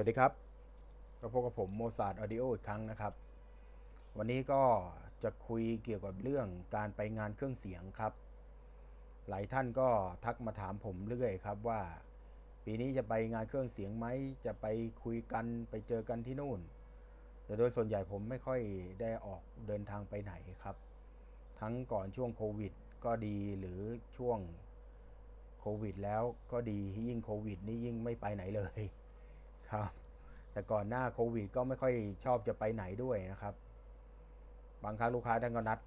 วัสดีครับ ก็พบกับผมโมซาร์ออดิโออีกครั้งนะครับ วันนี้ก็จะคุยเกี่ยวกับเรื่องการไปงานเครื่องเสียงครับ หลายท่านก็ทักมาถามผมเรื่อยครับว่า ปีนี้จะไปงานเครื่องเสียงไหม จะไปคุยกันไปเจอกันที่นู่น แต่โดยส่วนใหญ่ผมไม่ค่อยได้ออกเดินทางไปไหนครับ ทั้งก่อนช่วงโควิดก็ดีหรือช่วงโควิดแล้วก็ดียิ่งโควิดนี่ยิ่งไม่ไปไหนเลย ครับ แต่ก่อนหน้าโควิดก็ไม่ค่อยชอบจะไปไหนด้วยนะครับ บางครั้งลูกค้าท่านก็นัด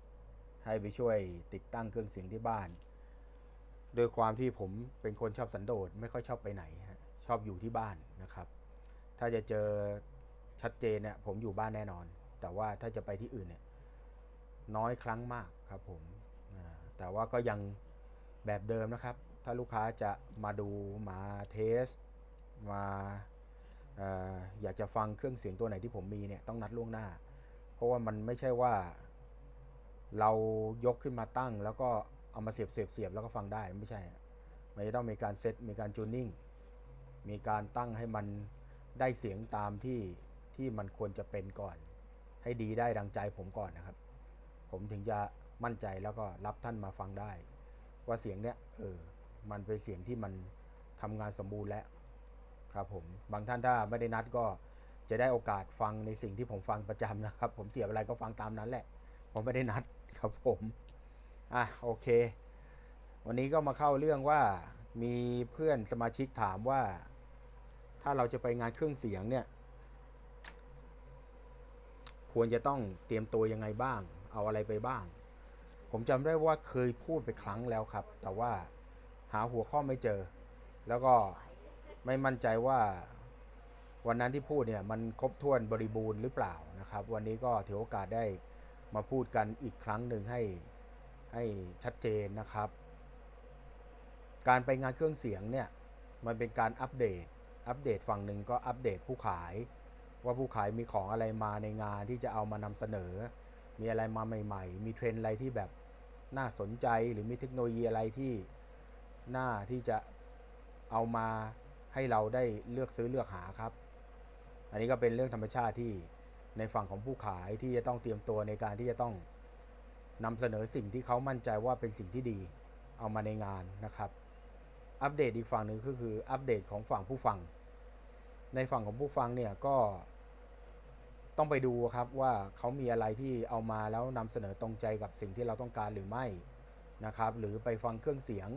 ให้ไปช่วยติดตั้งเครื่องเสียงที่บ้าน โดยความที่ผมเป็นคนชอบสันโดษไม่ค่อยชอบไปไหนชอบอยู่ที่บ้านนะครับ ถ้าจะเจอชัดเจนเนี่ยผมอยู่บ้านแน่นอน แต่ว่าถ้าจะไปที่อื่นเนี่ยน้อยครั้งมากครับผมแต่ว่าก็ยังแบบเดิมนะครับ ถ้าลูกค้าจะมาดูมาเทสมา อยากจะฟังเครื่องเสียงตัวไหนที่ผมมีเนี่ยต้องนัดล่วงหน้า เพราะว่ามันไม่ใช่ว่า เรายกขึ้นมาตั้ง แล้วก็เอามาเสียบเสียบเสียบแล้วก็ฟังได้ไม่ใช่ มันจะต้องมีการเซตมีการจูนนิ่ง มีการตั้งให้มันได้เสียงตามที่ที่มันควรจะเป็นก่อน ให้ดีได้ดังใจผมก่อนนะครับ ผมถึงจะมั่นใจแล้วก็รับท่านมาฟังได้ ว่าเสียงเนี้ยเออมันเป็นเสียงที่มันทำงานสมบูรณ์แล้ว ครับผมบางท่านถ้าไม่ได้นัดก็จะได้โอกาสฟังในสิ่งที่ผมฟังประจำนะครับ ผมเสียอะไรก็ฟังตามนั้นแหละ ผมไม่ได้นัดครับผมอะโอเค วันนี้ก็มาเข้าเรื่องว่ามีเพื่อนสมาชิกถามว่า ถ้าเราจะไปงานเครื่องเสียงเนี่ย ควรจะต้องเตรียมตัวยังไงบ้าง เอาอะไรไปบ้าง ผมจำได้ว่าเคยพูดไปครั้งแล้วครับ แต่ว่าหาหัวข้อไม่เจอ แล้วก็ ไม่มั่นใจว่าวันนั้นที่พูดเนี่ยมันครบถ้วนบริบูรณ์หรือเปล่านะครับ วันนี้ก็ถือโอกาสได้มาพูดกันอีกครั้งหนึ่งให้ให้ชัดเจนนะครับ การไปงานเครื่องเสียงเนี่ยมันเป็นการอัปเดต อัปเดตฝั่งหนึ่งก็อัปเดตผู้ขาย ว่าผู้ขายมีของอะไรมาในงานที่จะเอามานำเสนอ มีอะไรมาใหม่ ๆ มีเทรนอะไรที่แบบน่าสนใจหรือมีเทคโนโลยีอะไรที่น่าที่จะเอามา ให้เราได้เลือกซื้อเลือกหาครับ อันนี้ก็เป็นเรื่องธรรมชาติที่ในฝั่งของผู้ขายที่จะต้องเตรียมตัวในการที่จะต้องนำเสนอสิ่งที่เขามั่นใจว่าเป็นสิ่งที่ดีเอามาในงานนะครับ อัปเดตอีกฝั่งหนึ่งก็คืออัปเดตของฝั่งผู้ฟัง ในฝั่งของผู้ฟังเนี่ยก็ต้องไปดูครับว่าเขามีอะไรที่เอามาแล้วนำเสนอตรงใจกับสิ่งที่เราต้องการหรือไม่นะครับ หรือไปฟังเครื่องเสียง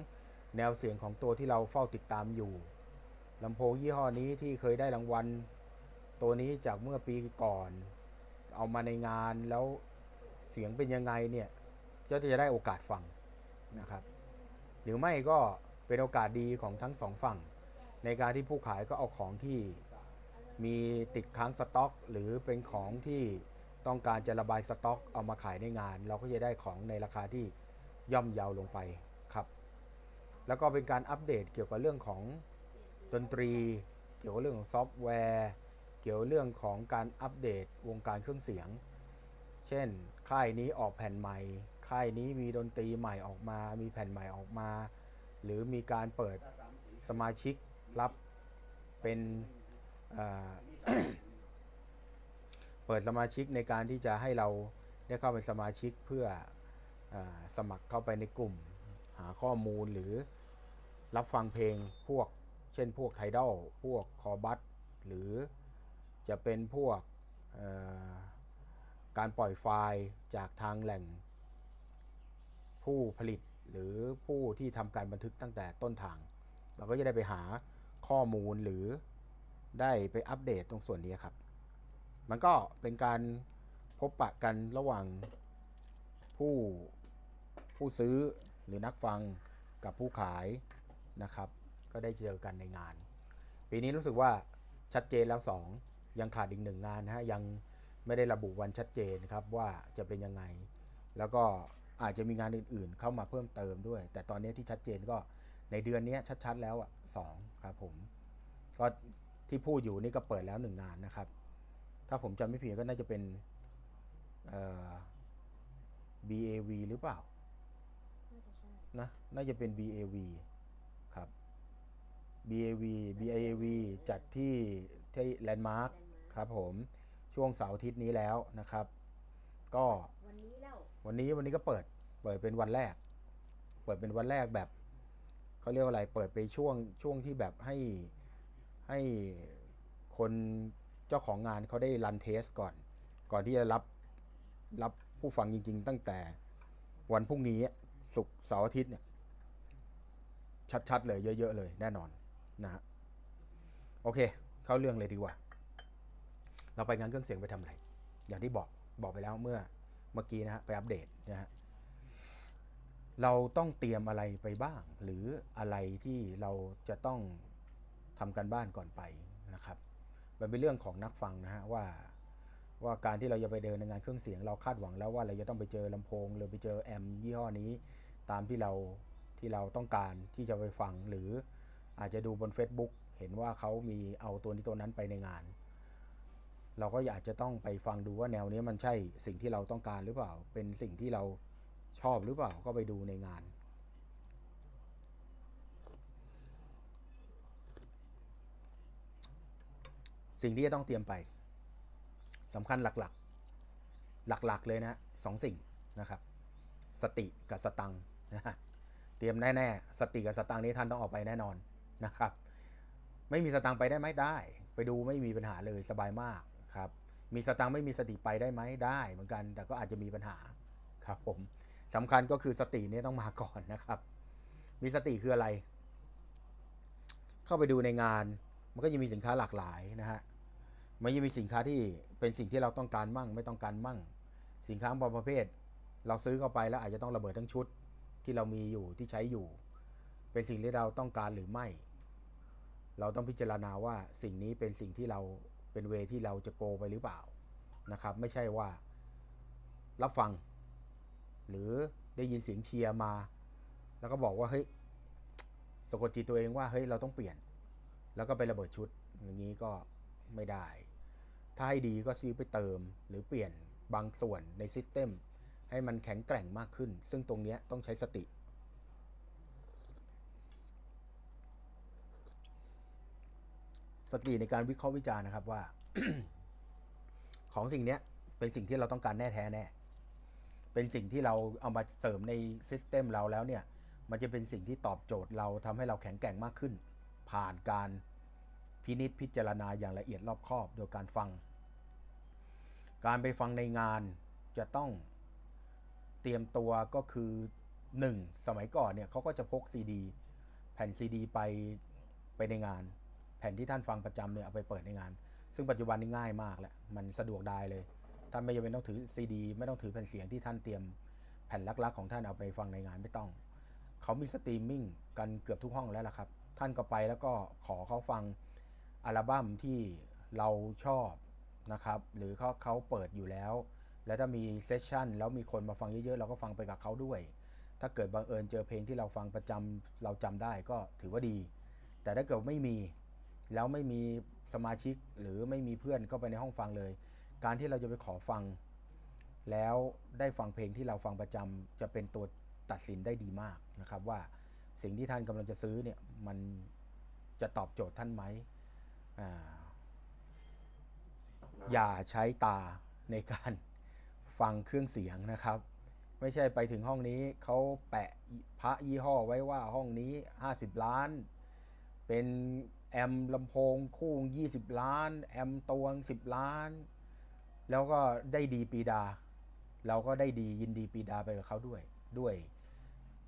แนวเสียงของตัวที่เราเฝ้าติดตามอยู่ ลำโพงยี่ห้อนี้ที่เคยได้รางวัล ตัวนี้จากเมื่อปีก่อน เอามาในงานแล้วเสียงเป็นยังไงเนี่ยก็จะได้โอกาสฟังนะครับ หรือไม่ก็เป็นโอกาสดีของทั้งสองฝั่ง ในการที่ผู้ขายก็เอาของที่มีติดค้างสต็อก หรือเป็นของที่ต้องการจะระบายสต็อก เอามาขายในงาน เราก็จะได้ของในราคาที่ย่อมเยาวลงไปครับ แล้วก็เป็นการอัปเดตเกี่ยวกับเรื่องของ ดนตรี เกี่ยวกับเรื่องของซอฟต์แวร์ เกี่ยวเรื่องของการอัปเดตวงการเครื่องเสียง เช่น ค่ายนี้ออกแผ่นใหม่ ค่ายนี้มีดนตรีใหม่ออกมา มีแผ่นใหม่ออกมา หรือมีการเปิดสมาชิกรับเป็นเปิดสมาชิกในการที่จะให้เราได้เข้าเป็นสมาชิกเพื่ออสมัครเข้าไปในกลุ่ม หาข้อมูลหรือรับฟังเพลงพวก เช่นพวกไทดอลพวกคอบัสหรือจะเป็นพวกการปล่อยไฟล์จากทางแหล่งผู้ผลิตหรือผู้ที่ทำการบันทึกตั้งแต่ต้นทาง เราก็จะได้ไปหาข้อมูลหรือได้ไปอัปเดตตรงส่วนนี้ครับ มันก็เป็นการพบปะกันระหว่างผู้ผู้ซื้อหรือนักฟังกับผู้ขายนะครับ ก็ได้เจอกันในงาน ปีนี้รู้สึกว่าชัดเจนแล้ว 2 ยังขาดอีกหนึ่งงานนะฮะยังไม่ได้ระบุวันชัดเจนครับว่าจะเป็นยังไง แล้วก็อาจจะมีงานอื่นๆ เข้ามาเพิ่มเติมด้วย แต่ตอนนี้ที่ชัดเจนก็ในเดือนนี้ชัดๆ แล้วอะสองครับผม ก็ที่พูดอยู่นี่ก็เปิดแล้วหนึ่งงานนะครับ ถ้าผมจำไม่ผิดก็น่าจะเป็นเอ่อ BAV หรือเปล่าน่าจะใช่นะน่าจะเป็น BAV ครับ BAV BAV จัดที่ที่แลนด์มาร์คครับผมช่วงเสาร์อาทิตย์นี้แล้วนะครับ ก็วันนี้แล้ววันนี้วันนี้ก็เปิดเปิดเป็นวันแรก เปิดเป็นวันแรกแบบเขาเรียกว่าอะไรเปิดไปช่วงช่วงที่แบบให้ให้คนเจ้าของงานเขาได้รันเทสก่อน ก่อนที่จะรับรับผู้ฟังจริง ๆ ตั้งแต่วันพรุ่งนี้ศุกร์เสาร์อาทิตย์เนี่ยชัดๆเลยเยอะ ๆ เลยแน่นอน นะฮะโอเค เข้าเรื่องเลยดีกว่า เราไปงานเครื่องเสียงไปทำอะไร อย่างที่บอกบอกไปแล้วเมื่อเมื่อกี้นะฮะไปอัปเดตนะฮะเราต้องเตรียมอะไรไปบ้าง หรืออะไรที่เราจะต้องทำกันบ้านก่อนไปนะครับมันเป็นเรื่องของนักฟังนะฮะว่าว่าการที่เราจะไปเดินในงานเครื่องเสียง เราคาดหวังแล้วว่าเราจะต้องไปเจอลำโพง หรือไปเจอแอมป์ยี่ห้อนี้ ตามที่เราที่เราต้องการที่จะไปฟังหรือ อาจจะดูบน Facebook เห็นว่าเขามีเอาตัวนี้ตัวนั้นไปในงาน เราก็อยากจะต้องไปฟังดูว่าแนวนี้มันใช่สิ่งที่เราต้องการหรือเปล่า เป็นสิ่งที่เราชอบหรือเปล่าก็ไปดูในงาน สิ่งที่จะต้องเตรียมไปสำคัญหลักๆ หลักๆเลยนะสองสิ่งนะครับ สติกับสตังค์นะเตรียมแน่ๆ สติกับสตังค์นี้ท่านต้องออกไปแน่นอน นะครับ ไม่มีสตังค์ไปได้ไหมได้ ไปดูไม่มีปัญหาเลยสบายมากครับ มีสตังค์ไม่มีสติไปได้ไหมได้เหมือนกัน แต่ก็อาจจะมีปัญหาครับ ผมสำคัญก็คือสติเนี่ยต้องมาก่อนนะครับ มีสติคืออะไร เข้าไปดูในงาน มันก็จะมีสินค้าหลากหลายนะฮะมันยังมีสินค้าที่เป็นสิ่งที่เราต้องการมั่ง ไม่ต้องการมั่ง สินค้าบางประเภท เราซื้อเข้าไปแล้วอาจจะต้องระเบิดทั้งชุดที่เรามีอยู่ที่ใช้อยู่ เป็นสิ่งที่เราต้องการหรือไม่ เราต้องพิจารณาว่าสิ่งนี้เป็นสิ่งที่เราเป็นเวที่เราจะโกไปหรือเปล่านะครับ ไม่ใช่ว่ารับฟัง หรือได้ยินเสียงเชียร์มา แล้วก็บอกว่าเฮ้ยสะกดจิตตัวเองว่าเฮ้ยเราต้องเปลี่ยน แล้วก็ไประเบิดชุดอย่างนี้ก็ไม่ได้ ถ้าให้ดีก็ซื้อไปเติม หรือเปลี่ยนบางส่วนในซิสเต็มให้มันแข็งแกร่งมากขึ้น ซึ่งตรงเนี้ยต้องใช้สติ สติในการวิเคราะห์วิจารณ์นะครับว่า ของสิ่งเนี้ยเป็นสิ่งที่เราต้องการแน่แท้แน่ เป็นสิ่งที่เราเอามาเสริมในซิสเต็มเราแล้วเนี่ย มันจะเป็นสิ่งที่ตอบโจทย์เราทำให้เราแข็งแกร่งมากขึ้น ผ่านการพินิษพิจารณาอย่างละเอียดรอบคอบ โดยการฟัง การไปฟังในงานจะต้องเตรียมตัวก็คือ 1. สมัยก่อนเนี่ยเขาก็จะพกซีดีแผ่นซีดีไปไปในงาน ผ่นที่ท่านฟังประจำเนี่ยเอาไปเปิดในงาน ซึ่งปัจจุบันนี้ง่ายมากแหล้วมันสะดวกได้เลย ท่านไม่จำเป็นต้องถือซีดีไม่ต้องถือแผ่นเสียงที่ท่านเตรียมแผ่นลักๆของท่านเอาไปฟังในงานไม่ต้อง เขามีสตรีมมิ่งกันเกือบทุกห้องแล้วล่ะครับ ท่านก็ไปแล้วก็ขอเขาฟังอัลบั้มที่เราชอบนะครับ หรือเขาเขาเปิดอยู่แล้ว แล้วถ้ามีเซสชั่นแล้วมีคนมาฟังเยอะๆเราก็ฟังไปกับเขาด้วย ถ้าเกิดบังเอิญเจอเพลงที่เราฟังประจำเราจำได้ก็ถือว่าดี แต่ถ้าเกิดไม่มี แล้วไม่มีสมาชิกหรือไม่มีเพื่อนเข้าไปในห้องฟังเลย การที่เราจะไปขอฟัง แล้วได้ฟังเพลงที่เราฟังประจำจะเป็นตัวตัดสินได้ดีมากนะครับ ว่าสิ่งที่ท่านกำลังจะซื้อเนี่ยมันจะตอบโจทย์ท่านไหมออย่าใช้ตาในการฟังเครื่องเสียงนะครับ ไม่ใช่ไปถึงห้องนี้เขาแปะพระยี่ห้อไว้ว่าห้องนี้ 50 ล้าน เป็น แอมลำโพงคู่20ล้าน แอมตวง10ล้าน แล้วก็ได้ดีปีดา เราก็ได้ดียินดีปีดาไปกับเขาด้วยด้วย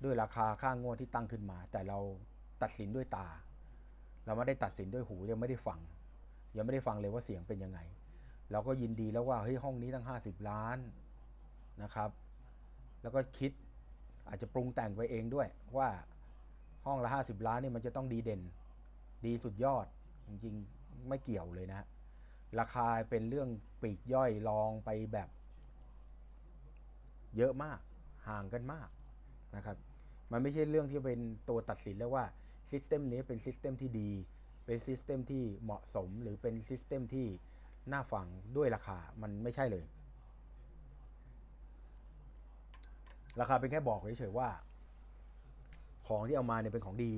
ด้วยราคาค่างวดที่ตั้งขึ้นมา แต่เราตัดสินด้วยตา เราไม่ได้ตัดสินด้วยหูยังไม่ได้ฟัง ยังไม่ได้ฟังเลยว่าเสียงเป็นยังไง เราก็ยินดีแล้วว่าเฮ้ยห้องนี้ตั้ง 50 ล้านนะครับ แล้วก็คิดอาจจะปรุงแต่งไปเองด้วยว่าห้องละ 50 ล้านนี่มันจะต้องดีเด่น ดีสุดยอด จริงๆ ไม่เกี่ยวเลยนะราคาเป็นเรื่องปีกย่อยลองไปแบบ เยอะมากห่างกันมากนะครับ มันไม่ใช่เรื่องที่เป็นตัวตัดสินแล้วว่าซิสเต็มนี้เป็นซิสเต็มที่ดี เป็นซิสเต็มที่เหมาะสมหรือเป็นซิสเต็มที่น่าฟังด้วยราคามันไม่ใช่เลย ราคาเป็นแค่บอกเฉยๆว่า ของที่เอามาเนี่ยเป็นของดี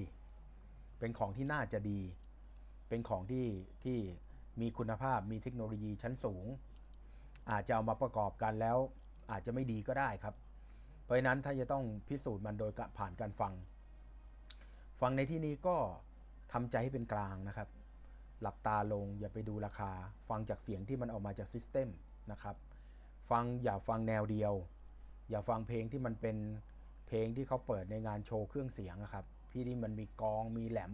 เป็นของที่น่าจะดี เป็นของที่ที่มีคุณภาพมีเทคโนโลยีชั้นสูง อาจจะเอามาประกอบกันแล้ว อาจจะไม่ดีก็ได้ครับ เพราะฉะนั้นถ้าจะต้องพิสูจน์มันโดยผ่านการฟัง ฟังในที่นี้ก็ทำใจให้เป็นกลางนะครับ หลับตาลงอย่าไปดูราคา ฟังจากเสียงที่มันออกมาจากซิสเต็มนะครับ ฟังอย่าฟังแนวเดียว อย่าฟังเพลงที่มันเป็นเพลงที่เขาเปิดในงานโชว์เครื่องเสียงอะครับ พี่ที่มันมีกอง มีแหลม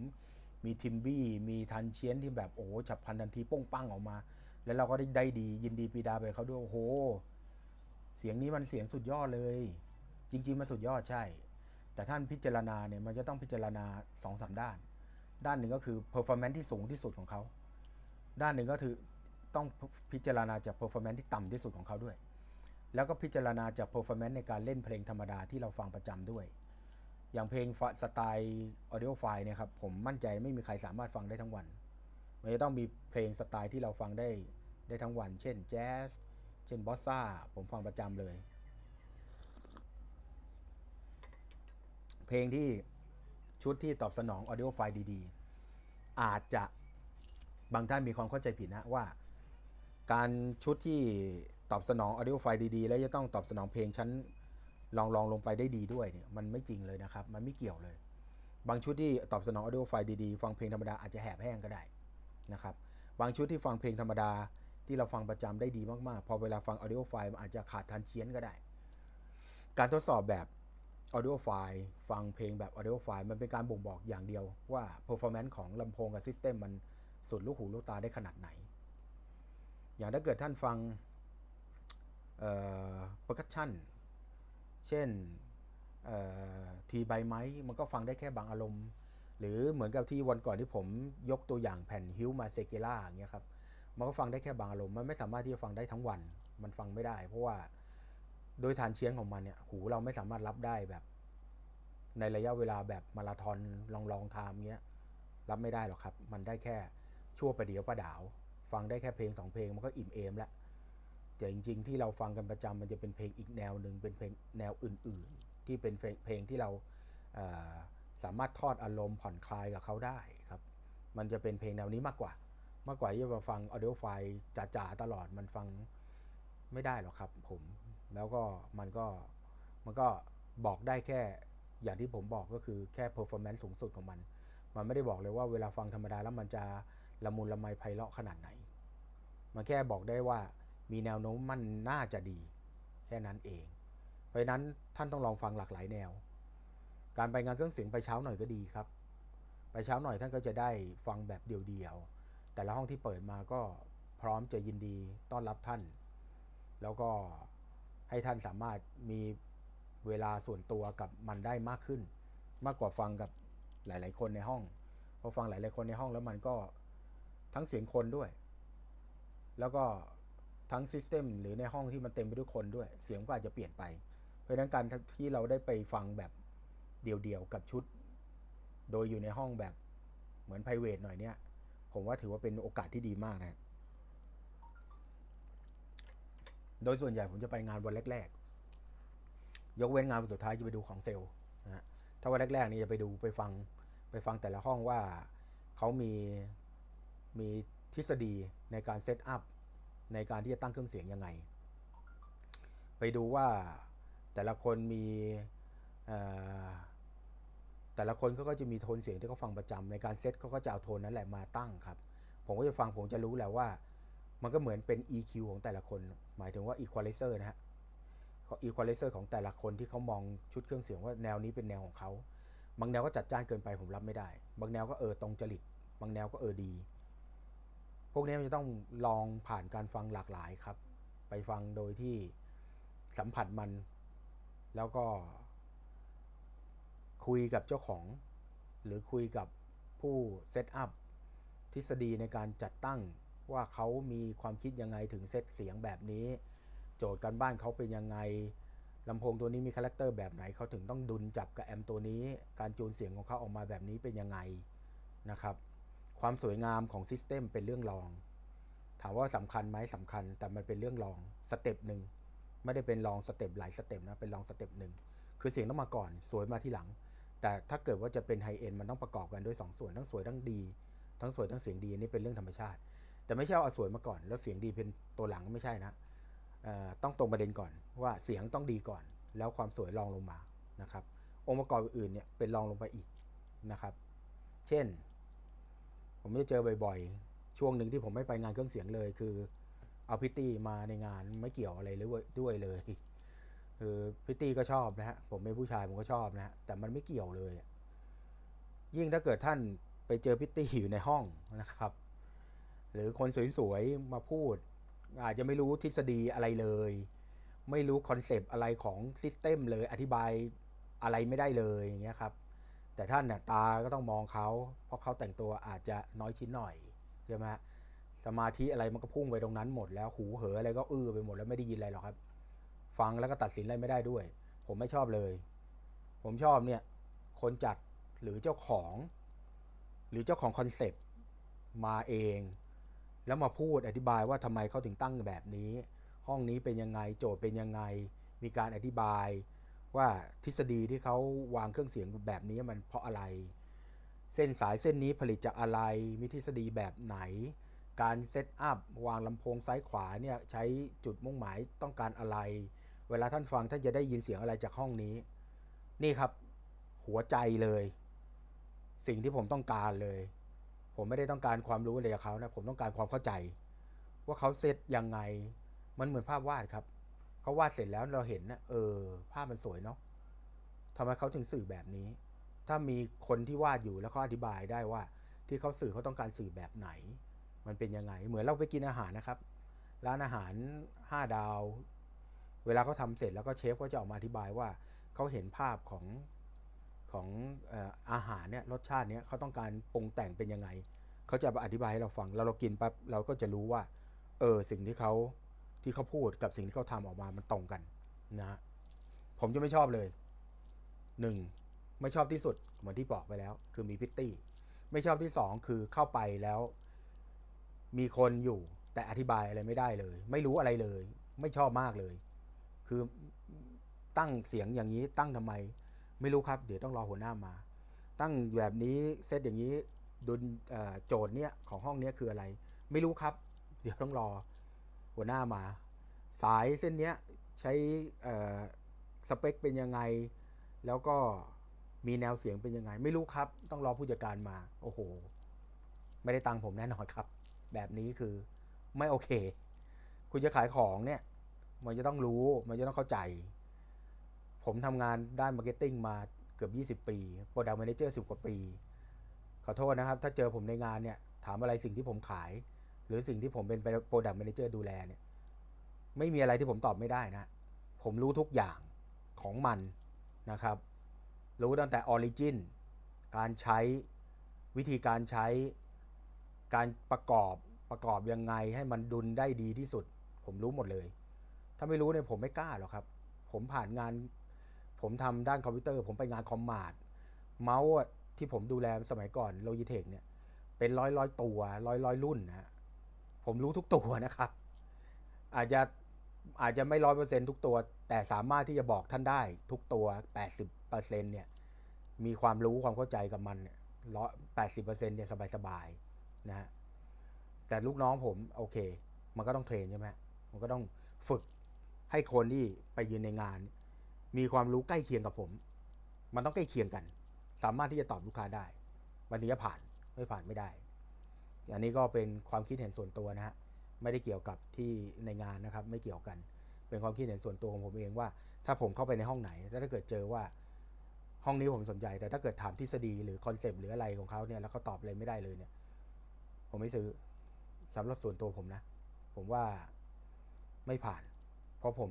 มีทิมบี้ มีทันเชียนที่แบบโอ้โหฉับพันทันทีโป้งปังออกมา แล้วเราก็ได้ได้ดี ยินดีปีดาไปเขาด้วยโอ้โห เสียงนี้มันเสียงสุดยอดเลย จริง ๆมันสุดยอดใช่ แต่ท่านพิจารณาเนี่ยมันจะต้องพิจารณา2อสด้าน ด้านหนึ่งก็คือ performance ที่สูงที่สุดของเขาด้านหนึ่งก็คือต้องพิจารณาจาก performance ที่ต่ำที่สุดของเขาด้วย แล้วก็พิจารณาจาก performance ในการเล่นเพลงธรรมดาที่เราฟังประจำด้วย อย่างเพลงสไตล์ audio file เนี่ยครับผมมั่นใจไม่มีใครสามารถฟังได้ทั้งวัน มันจะต้องมีเพลงสไตล์ที่เราฟังได้ได้ทั้งวัน เช่นแจ๊สเช่นบอสซ่า ผมฟังประจำเลย เพลงที่ชุดที่ตอบสนอง audio file ดีๆ อาจจะบางท่านมีความเข้าใจผิดนะว่า การชุดที่ตอบสนอง audio file ดีๆ แล้วจะต้องตอบสนองเพลงชั้น ลองลองลงไปได้ดีด้วยเนี่ยมันไม่จริงเลยนะครับ มันไม่เกี่ยวเลย บางชุดที่ตอบสนอง audio file ดีๆ ฟังเพลงธรรมดาอาจจะแหบแห้งก็ได้นะครับบางชุดที่ฟังเพลงธรรมดาที่เราฟังประจำได้ดีมากๆ พอเวลาฟัง audio file มันอาจจะขาดทันเชียนก็ได้ การทดสอบแบบ audio file ฟังเพลงแบบ audio file มันเป็นการบ่งบอกอย่างเดียวว่า performance ของลำโพงกับ system มันสุดลูกหูลูกตาได้ขนาดไหน อย่างถ้าเกิดท่านฟังเอ่อ percussion เช่นทีใบไม้มันก็ฟังได้แค่บางอารมณ์ หรือเหมือนกับที่วันก่อนที่ผมยกตัวอย่างแผ่นฮิวมาเซเกล่าอย่างเงี้ยครับมันก็ฟังได้แค่บางอารมณ์มันไม่สามารถที่จะฟังได้ทั้งวัน มันฟังไม่ได้ เพราะว่าโดยฐานเชียงของมันเนี่ยหูเราไม่สามารถรับได้แบบ ในระยะเวลาแบบมาราธอนลองลองไทม์เงี้ยรับไม่ได้หรอกครับ มันได้แค่ชั่วประเดี๋ยวประดาว ฟังได้แค่เพลงสองเพลงมันก็อิ่มเอมแล้ว แต่จริง ๆ ที่เราฟังกันประจำมันจะเป็นเพลงอีกแนวหนึ่งเป็นเพลงแนวอื่น ๆ ที่เป็นเพลงที่เราสามารถทอดอารมณ์ผ่อนคลายกับเขาได้ครับ มันจะเป็นเพลงแนวนี้มากกว่า มากกว่าที่จะมาฟัง audio file จ๋าๆตลอดมันฟังไม่ได้หรอกครับผมแล้วก็มันก็มันก็บอกได้แค่อย่างที่ผมบอกก็คือแค่ performance สูงสุดของมัน มันไม่ได้บอกเลยว่าเวลาฟังธรรมดาแล้วมันจะละมุนละไมไพเราะขนาดไหน มันแค่บอกได้ว่า มีแนวโน้มมันน่าจะดี แค่นั้นเอง เพราะฉะนั้นท่านต้องลองฟังหลากหลายแนว การไปงานเครื่องเสียงไปเช้าหน่อยก็ดีครับ ไปเช้าหน่อยท่านก็จะได้ฟังแบบเดียวๆแต่ละห้องที่เปิดมาก็พร้อมจะยินดีต้อนรับท่าน แล้วก็ให้ท่านสามารถมีเวลาส่วนตัวกับมันได้มากขึ้น มากกว่าฟังกับหลาย ๆ คนในห้องพอฟังหลาย ๆ คนในห้องแล้วมันก็ทั้งเสียงคนด้วย แล้วก็ ทั้งซิสเต็มหรือในห้องที่มันเต็มไปด้วยคนด้วย เสียงก็อาจจะเปลี่ยนไป เพราะฉะนั้นการที่เราได้ไปฟังแบบเดี่ยวๆกับชุด โดยอยู่ในห้องแบบเหมือน p r i v a t หน่อยเนี่ย ผมว่าถือว่าเป็นโอกาสที่ดีมากนะ โดยส่วนใหญ่ผมจะไปงานวันแรก ๆ ยกเว้นงานวันสุดท้ายจะไปดูของเซลล์นะฮะถ้าวันแรกๆนี่จะไปดูไปฟังไปฟังแต่ละห้องว่าเขามีมีทฤษฎีในการเซตอัพ ในการที่จะตั้งเครื่องเสียงยังไง ไปดูว่าแต่ละคนมีแต่ละคนเขาก็จะมีโทนเสียงที่เขาฟังประจำในการเซตเขาก็จะเอาโทนนั้นแหละมาตั้งครับ ผมก็จะฟังผมจะรู้แล้วว่า มันก็เหมือนเป็น EQ ของแต่ละคน หมายถึงว่า Equalizer นะฮะ Equalizer ของแต่ละคนที่เขามองชุดเครื่องเสียงว่าแนวนี้เป็นแนวของเขา บางแนวก็จัดจ้านเกินไปผมรับไม่ได้ บางแนวก็เออตรงจริต บางแนวก็เออดี วกนี้มันจะต้องลองผ่านการฟังหลากหลายครับ ไปฟังโดยที่สัมผัสมัน แล้วก็ คุยกับเจ้าของ หรือคุยกับผู้เซตอัพทฤษฎีในการจัดตั้งว่าเขามีความคิดยังไงถึงเซตเสียงแบบนี้ โจทย์การบ้านเขาเป็นยังไงลำโพงตัวนี้มีคาแรคเตอร์แบบไหนเขาถึงต้องดุลจับกับแอมตัวนี้ การจูนเสียงของเขาออกมาแบบนี้เป็นยังไงนะครับ ความสวยงามของซิสเต็มเป็นเรื่องรอง ถามว่าสำคัญไหมสำคัญ แต่มันเป็นเรื่องรองสเต็ปหนึ่งไม่ได้เป็นรองสเต็ปหลายสเต็ปนะเป็นรองสเต็ปหนึ่งคือเสียงต้องมาก่อน สวยมาที่หลัง แต่ถ้าเกิดว่าจะเป็นไฮเอ็นมันต้องประกอบกันด้วย2ส่วนทั้งสวยทั้งดี ทั้งสวยทั้งเสียงดีนี่เป็นเรื่องธรรมชาติ แต่ไม่ใช่เอาสวยมาก่อน แล้วเสียงดีเป็นตัวหลังไม่ใช่นะต้องตรงประเด็นก่อนว่าเสียงต้องดีก่อน แล้วความสวยรองลงมานะครับองค์ประกอบอื่นเนี่ยเป็นรองลงไปอีกนะครับ เช่น ผมไม่ได้เจอบ่อยๆ ช่วงหนึ่งที่ผมไม่ไปงานเครื่องเสียงเลย คือ เอาพิตตี้มาในงานไม่เกี่ยวอะไรเลยด้วยเลยคือพิตตี้ก็ชอบนะฮะผมเป็นผู้ชายผมก็ชอบนะฮะแต่มันไม่เกี่ยวเลย ยิ่งถ้าเกิดท่านไปเจอพิตตี้อยู่ในห้องนะครับ หรือคนสวยๆมาพูด อาจจะไม่รู้ทฤษฎีอะไรเลย ไม่รู้คอนเซปต์อะไรของซิสเต็มเลยอธิบายอะไรไม่ได้เลยอย่างเงี้ยครับ แต่ท่านเนี่ยตาก็ต้องมองเขา เพราะเขาแต่งตัวอาจจะน้อยชิ้นหน่อยใช่ไหมสมาธิอะไรมันก็พุ่งไปตรงนั้นหมดแล้วหูเหออะไรก็อื้อไปหมดแล้วไม่ได้ยินอะไรหรอกครับ ฟังแล้วก็ตัดสินอะไรไม่ได้ด้วย ผมไม่ชอบเลย ผมชอบเนี่ยคนจัดหรือเจ้าของ หรือเจ้าของคอนเซปต์มาเอง แล้วมาพูดอธิบายว่าทำไมเขาถึงตั้งแบบนี้ ห้องนี้เป็นยังไงโจทย์เป็นยังไง มีการอธิบาย ว่าทฤษฎีที่เขาวางเครื่องเสียงแบบนี้มันเพราะอะไร เส้นสายเส้นนี้ผลิตจากอะไร มีทฤษฎีแบบไหน การเซตอัพวางลำโพงซ้ายขวาเนี่ยใช้จุดมุ่งหมายต้องการอะไร เวลาท่านฟังท่านจะได้ยินเสียงอะไรจากห้องนี้ นี่ครับ หัวใจเลย สิ่งที่ผมต้องการเลย ผมไม่ได้ต้องการความรู้อะไรจากเขานะผมต้องการความเข้าใจ ว่าเขาเซตยังไงมันเหมือนภาพวาดครับ เขาวาดเสร็จแล้วเราเห็นนะเออ ภาพมันสวยเนาะทำไมเขาถึงสื่อแบบนี้ ถ้ามีคนที่วาดอยู่แล้วเขาอธิบายได้ว่า ที่เขาสื่อเขาต้องการสื่อแบบไหน มันเป็นยังไง เหมือนเราไปกินอาหารนะครับ ร้านอาหาร 5 ดาว เวลาเขาทำเสร็จแล้วก็เชฟก็จะออกมาอธิบายว่าเขาเห็นภาพของของออาหารเนี่ยรสชาติเนี้ยเขาต้องการปรุงแต่งเป็นยังไงเขาจะอธิบายให้เราฟังแล้วเรากินปั๊บเราก็จะรู้ว่า เออสิ่งที่เขา ที่เขาพูดกับสิ่งที่เขาทำออกมามันตรงกันนะฮะผมจะไม่ชอบเลยหนึ่งไม่ชอบที่สุดเหมือนที่บอกไปแล้ว คือมีพิตตี้ ไม่ชอบที่สองคือเข้าไปแล้ว มีคนอยู่แต่อธิบายอะไรไม่ได้เลย ไม่รู้อะไรเลย ไม่ชอบมากเลย คือตั้งเสียงอย่างนี้ตั้งทำไม ไม่รู้ครับ เดี๋ยวต้องรอหัวหน้ามา ตั้งแบบนี้เซตอย่างนี้ดุลโจทย์เนี้ยของห้องเนี้ยคืออะไร ไม่รู้ครับ เดี๋ยวต้องรอ หัวหน้ามา สายเส้นเนี้ยใช้สเปคเป็นยังไง แล้วก็มีแนวเสียงเป็นยังไง ไม่รู้ครับ ต้องรอผู้จัดการมา โอ้โห ไม่ได้ตังค์ผมแน่นอนครับ แบบนี้คือไม่โอเค คุณจะขายของเนี่ย มันจะต้องรู้ มันจะต้องเข้าใจ ผมทำงานด้านมาร์เก็ตติ้งมาเกือบ 20 ปีโปรดักต์แมเนเจอร์10 กว่าปี ขอโทษนะครับ ถ้าเจอผมในงานเนี่ย ถามอะไรสิ่งที่ผมขาย หรือสิ่งที่ผมเป็นโปรดักต์แมเนเจอร์ดูแลเนี่ย ไม่มีอะไรที่ผมตอบไม่ได้นะ ผมรู้ทุกอย่างของมันนะครับ รู้ตั้งแต่ออริจินการใช้วิธีการใช้การประกอบประกอบยังไงให้มันดุลได้ดีที่สุด ผมรู้หมดเลย ถ้าไม่รู้เนี่ยผมไม่กล้าหรอกครับ ผมผ่านงาน ผมทำด้านคอมพิวเตอร์ ผมไปงานคอมมาดเมาส์ที่ผมดูแลสมัยก่อนโลจิเทคเนี่ยเป็นร้อยร้อยตัวร้อยร้อยรุ่นนะ ผมรู้ทุกตัวนะครับ อาจจะอาจจะไม่ร้อยเปอร์เซ็นทุกตัว แต่สามารถที่จะบอกท่านได้ทุกตัวแปดสิบเปอร์เซ็นเนี่ยมีความรู้ความเข้าใจกับมันร้อยแปดสิบเปอร์เซ็นเนี่ยสบายๆนะฮะแต่ลูกน้องผมโอเค มันก็ต้องเทรนใช่ไหมมันก็ต้องฝึกให้คนที่ไปยืนในงาน มีความรู้ใกล้เคียงกับผม มันต้องใกล้เคียงกัน สามารถที่จะตอบลูกค้าได้ วันนี้จะผ่านไม่ผ่านไม่ได้ อันนี้ก็เป็นความคิดเห็นส่วนตัวนะฮะไม่ได้เกี่ยวกับที่ในงานนะครับ ไม่เกี่ยวกัน เป็นความคิดเห็นส่วนตัวของผมเองว่า ถ้าผมเข้าไปในห้องไหนแล้วถ้าเกิดเจอว่าห้องนี้ผมสนใจ แต่ถ้าเกิดถามทฤษฎีหรือคอนเซปต์หรืออะไรของเขาเนี่ยแล้วเขาตอบอะไรไม่ได้เลยเนี่ย ผมไม่ซื้อสำหรับส่วนตัวผมนะ ผมว่าไม่ผ่าน เพราะผม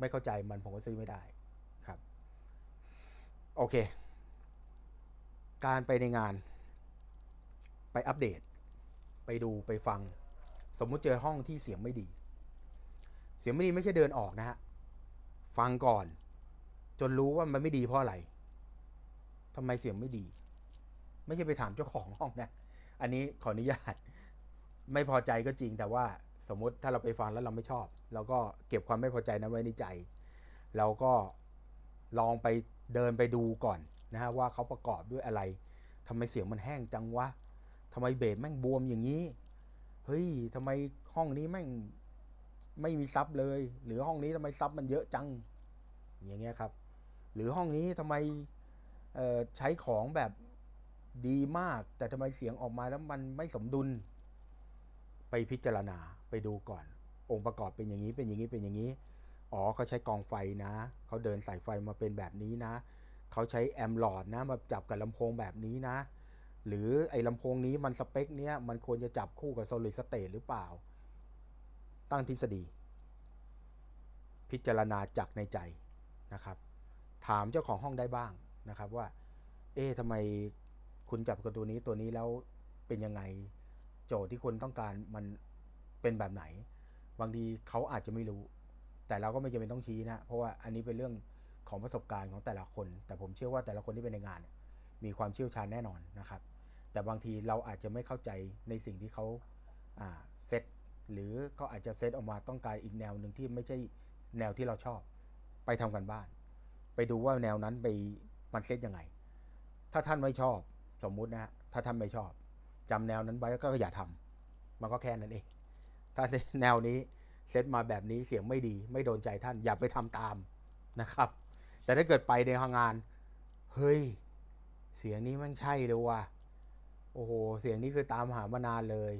ไม่เข้าใจมันผมก็ซื้อไม่ได้ครับ โอเค การไปในงานไปอัปเดต ไปดูไปฟัง สมมุติเจอห้องที่เสียงไม่ดี เสียงไม่ดีไม่ใช่เดินออกนะฮะฟังก่อน จนรู้ว่ามันไม่ดีเพราะอะไรทำไมเสียงไม่ดี ไม่ใช่ไปถามเจ้าของห้องนะอันนี้ขออนุญาต ไม่พอใจก็จริงแต่ว่าสมมติถ้าเราไปฟังแล้วเราไม่ชอบเราก็เก็บความไม่พอใจนั้นไว้ในใจ เราก็ลองไปเดินไปดูก่อนนะฮะว่าเขาประกอบด้วยอะไรทำไมเสียงมันแห้งจังวะ ทำไมเบสแม่งบวมอย่างนี้ เฮ้ยทำไมห้องนี้แม่งไม่มีซับเลย หรือห้องนี้ทำไมซับมันเยอะจัง อย่างเงี้ยครับ หรือห้องนี้ทำไมเอ่อใช้ของแบบดีมาก แต่ทำไมเสียงออกมาแล้วมันไม่สมดุล ไปพิจารณาไปดูก่อน องค์ประกอบเป็นอย่างนี้เป็นอย่างนี้เป็นอย่างนี้อ๋อเขาใช้กองไฟนะเขาเดินสายไฟมาเป็นแบบนี้นะเขาใช้แอมป์หลอดนะมาจับกับลำโพงแบบนี้นะ หรือไอ้ลำโพงนี้มันสเปคเนี้ยมันควรจะจับคู่กับ solid state หรือเปล่า ตั้งทฤษฎี พิจารณาจากในใจนะครับ ถามเจ้าของห้องได้บ้างนะครับว่า เอ๊ะทำไมคุณจับกับตัวนี้ตัวนี้แล้วเป็นยังไงโจทย์ที่คุณต้องการมันเป็นแบบไหน บางทีเขาอาจจะไม่รู้ แต่เราก็ไม่จำเป็นต้องชี้นะ เพราะว่าอันนี้เป็นเรื่องของประสบการณ์ของแต่ละคน แต่ผมเชื่อว่าแต่ละคนที่เป็นในงานเนี่ย มีความเชี่ยวชาญแน่นอนนะครับ แต่บางทีเราอาจจะไม่เข้าใจในสิ่งที่เขาเซตหรือเขาอาจจะเซตออกมาต้องการอีกแนวหนึ่งที่ไม่ใช่แนวที่เราชอบ ไปทำกันบ้าน ไปดูว่าแนวนั้นไปมันเซตยังไง ถ้าท่านไม่ชอบสมมุตินะฮะถ้าท่านไม่ชอบจำแนวนั้นไว้ก็อย่าทำมันก็แค่นั้นเอง ถ้าแนวนี้เซตมาแบบนี้เสียงไม่ดี ไม่โดนใจท่านอย่าไปทำตามนะครับ แต่ถ้าเกิดไปในงาน เฮ้ย เสียงนี้มันใช่เลยว่ะ โอ้โห เสียงนี้คือตามหามานานเลย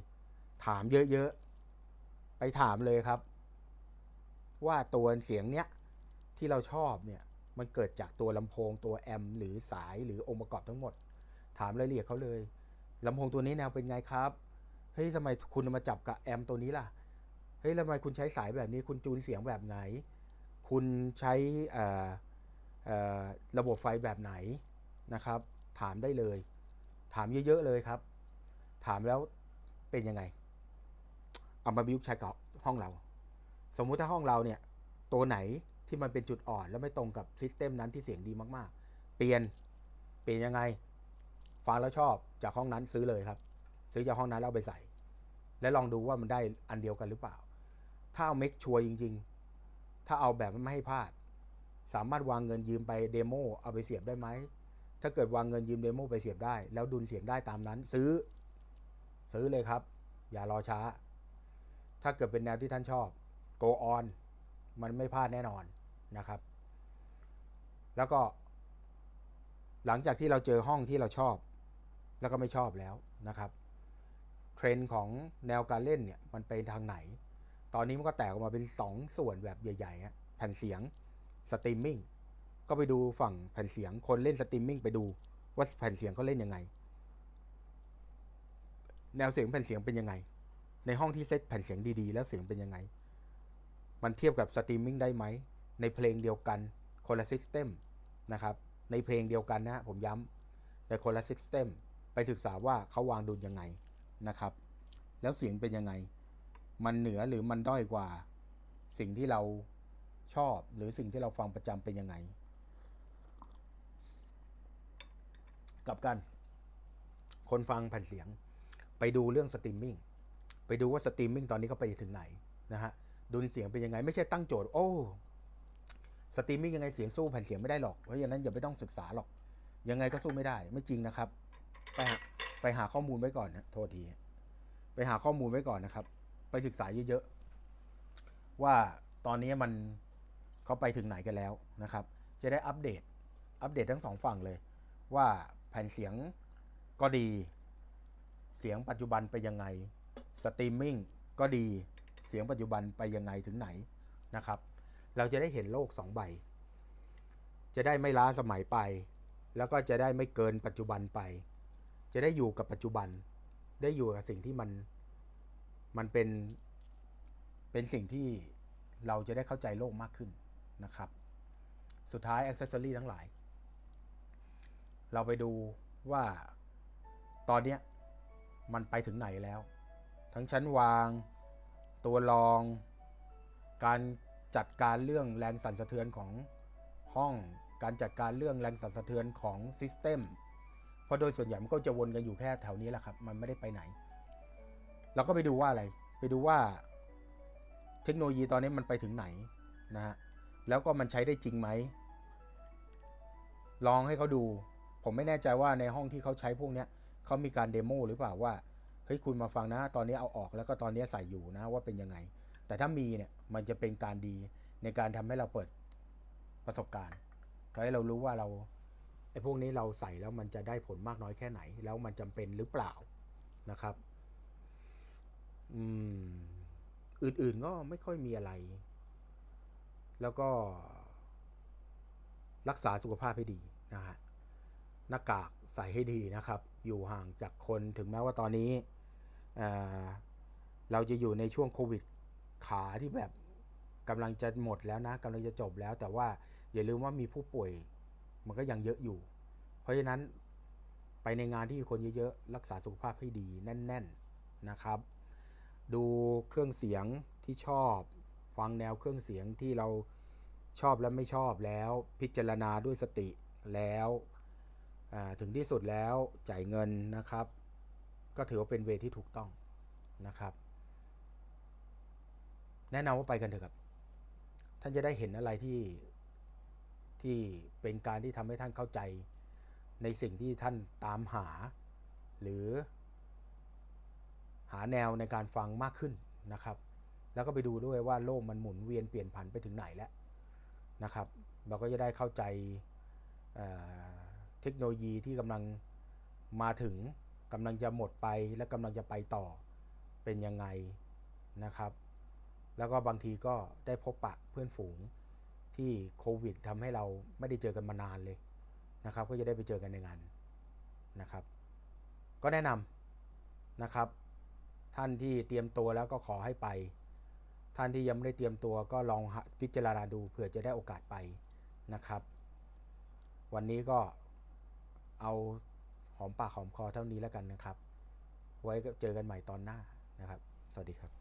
ถามเยอะๆ ไปถามเลยครับ ว่าตัวเสียงเนี้ยที่เราชอบเนี่ย มันเกิดจากตัวลำโพงตัวแอมหรือสายหรือองค์ประกอบทั้งหมด ถามรายละเอียดเขาเลยลำโพงตัวนี้แนวเป็นไงครับเฮ้ยทำไมคุณมาจับกับแอมตัวนี้ล่ะเฮ้ยทำไมคุณใช้สายแบบนี้ คุณจูนเสียงแบบไหน คุณใช้ระบบไฟแบบไหนนะครับ ถามได้เลย ถามเยอะๆเลยครับ ถามแล้วเป็นยังไง เอามาบิวใช้กับห้องเรา สมมุติถ้าห้องเราเนี่ย ตัวไหนที่มันเป็นจุดอ่อน แล้วไม่ตรงกับซิสเต็มนั้นที่เสียงดีมากๆ เปลี่ยน เปลี่ยนยังไง ฟังแล้วชอบจากห้องนั้นซื้อเลยครับ ซื้อจากห้องนั้นแล้วไปใส่ แล้วลองดูว่ามันได้อันเดียวกันหรือเปล่า ถ้าเอาเมคชัวร์จริง ๆ ถ้าเอาแบบไม่ให้พลาด สามารถวางเงินยืมไปเดโมเอาไปเสียบได้ไหม ถ้าเกิดวางเงินยืมเดโมไปเสียบได้ แล้วดุลเสียงได้ตามนั้น ซื้อ ซื้อเลยครับ อย่ารอช้า ถ้าเกิดเป็นแนวที่ท่านชอบ go on มันไม่พลาดแน่นอนนะครับ แล้วก็ หลังจากที่เราเจอห้องที่เราชอบ แล้วก็ไม่ชอบแล้วนะครับเทรนด์ของแนวการเล่นเนี่ยมันไปทางไหน ตอนนี้มันก็แตกออกมาเป็น 2 ส่วนแบบใหญ่ๆแผ่นเสียงสตรีมมิ่ง ก็ไปดูฝั่งแผ่นเสียงคนเล่นสตรีมมิ่งไปดูว่าแผ่นเสียงเขาเล่นยังไง แนวเสียงแผ่นเสียงเป็นยังไง ในห้องที่เซตแผ่นเสียงดีๆ แล้วเสียงเป็นยังไง มันเทียบกับสตรีมมิ่งได้ไหม ในเพลงเดียวกันคนละซิสเต็มนะครับ ในเพลงเดียวกันนะผมย้ำในคนละซิสเต็มไปศึกษาว่าเขาวางดุลยังไงนะครับ แล้วเสียงเป็นยังไง มันเหนือหรือมันด้อยกว่า สิ่งที่เราชอบหรือสิ่งที่เราฟังประจำเป็นยังไง กับกัน คนฟังแผ่นเสียง ไปดูเรื่องสตรีมมิ่งไปดูว่าสตรีมมิ่งตอนนี้เขาไปถึงไหนนะฮะดุลเสียงเป็นยังไงไม่ใช่ตั้งโจทย์ โอ้สตรีมมิ่งยังไงเสียงสู้แผ่นเสียงไม่ได้หรอกเพราะฉะนั้นอย่าไปต้องศึกษาหรอก ยังไงก็สู้ไม่ได้ ไม่จริงนะครับ ไปหาไปหาข้อมูลไว้ก่อนนะโทษทีไปหาข้อมูลไว้ก่อนนะครับ ไปศึกษาเยอะๆว่าตอนนี้มันเขาไปถึงไหนกันแล้วนะครับ จะได้อัปเดตอัปเดตทั้งสองฝั่งเลย ว่า แผ่นเสียงก็ดี เสียงปัจจุบันไปยังไงสตรีมมิ่งก็ดีเสียงปัจจุบันไปยังไงถึงไหนนะครับ เราจะได้เห็นโลกสองใบ จะได้ไม่ล้าสมัยไป แล้วก็จะได้ไม่เกินปัจจุบันไป จะได้อยู่กับปัจจุบัน ได้อยู่กับสิ่งที่มันมันเป็นเป็นสิ่งที่เราจะได้เข้าใจโลกมากขึ้นนะครับ สุดท้ายอ c เซ s ซอรีทั้งหลาย เราไปดูว่าตอนเนี้ยมันไปถึงไหนแล้ว ทั้งชั้นวาง ตัวรอง การจัดการเรื่องแรงสั่นสะเทือนของห้อง การจัดการเรื่องแรงสั่นสะเทือนของซิสเต็มเพราะโดยส่วนใหญ่มันก็จะวนกันอยู่แค่แถวนี้แหละครับ มันไม่ได้ไปไหน เราก็ไปดูว่าอะไร ไปดูว่าเทคโนโลยีตอนนี้มันไปถึงไหนนะฮะ แล้วก็มันใช้ได้จริงไหม ลองให้เขาดู ผมไม่แน่ใจว่าในห้องที่เขาใช้พวกเนี้ยเขามีการเดโมหรือเปล่าว่าเฮ้ยคุณมาฟังนะ ตอนนี้เอาออกแล้วก็ตอนนี้ใส่อยู่นะว่าเป็นยังไง แต่ถ้ามีเนี่ยมันจะเป็นการดีในการทำให้เราเปิดประสบการณ์ทำให้เรารู้ว่าเราไอ้พวกนี้เราใส่แล้วมันจะได้ผลมากน้อยแค่ไหน แล้วมันจำเป็นหรือเปล่านะครับ อืม อื่นๆก็ไม่ค่อยมีอะไร แล้วก็รักษาสุขภาพให้ดีนะฮะ หน้ากากใส่ให้ดีนะครับ อยู่ห่างจากคนถึงแม้ว่าตอนนี้เเราจะอยู่ในช่วงโควิดขาที่แบบกำลังจะหมดแล้วนะกำลังจะจบแล้ว แต่ว่าอย่าลืมว่ามีผู้ป่วยมันก็ยังเยอะอยู่ เพราะฉะนั้นไปในงานที่มีคนเยอะๆรักษาสุขภาพให้ดีแน่น ๆนะครับ ดูเครื่องเสียงที่ชอบ ฟังแนวเครื่องเสียงที่เราชอบและไม่ชอบแล้วพิจารณาด้วยสติแล้ว ถึงที่สุดแล้วจ่ายเงินนะครับ ก็ถือว่าเป็นเวที่ถูกต้องนะครับ แนะนำว่าไปกันเถอะครับ ท่านจะได้เห็นอะไรที่ที่เป็นการที่ทำให้ท่านเข้าใจในสิ่งที่ท่านตามหา หรือหาแนวในการฟังมากขึ้นนะครับ แล้วก็ไปดูด้วยว่าโลกมันหมุนเวียนเปลี่ยนผันไปถึงไหนแล้วนะครับ เราก็จะได้เข้าใจ เทคโนโลยีที่กำลังมาถึงกำลังจะหมดไปและกำลังจะไปต่อเป็นยังไงนะครับ แล้วก็บางทีก็ได้พบปะเพื่อนฝูงที่โควิดทำให้เราไม่ได้เจอกันมานานเลยนะครับ ก็จะได้ไปเจอกันในงานนะครับ ก็แนะนำนะครับ ท่านที่เตรียมตัวแล้วก็ขอให้ไป ท่านที่ยังไม่ได้เตรียมตัวก็ลองพิจารณาดูเผื่อจะได้โอกาสไปนะครับ วันนี้ก็ เอาหอมปากหอมคอเท่านี้แล้วกันนะครับ ไว้เจอกันใหม่ตอนหน้านะครับ สวัสดีครับ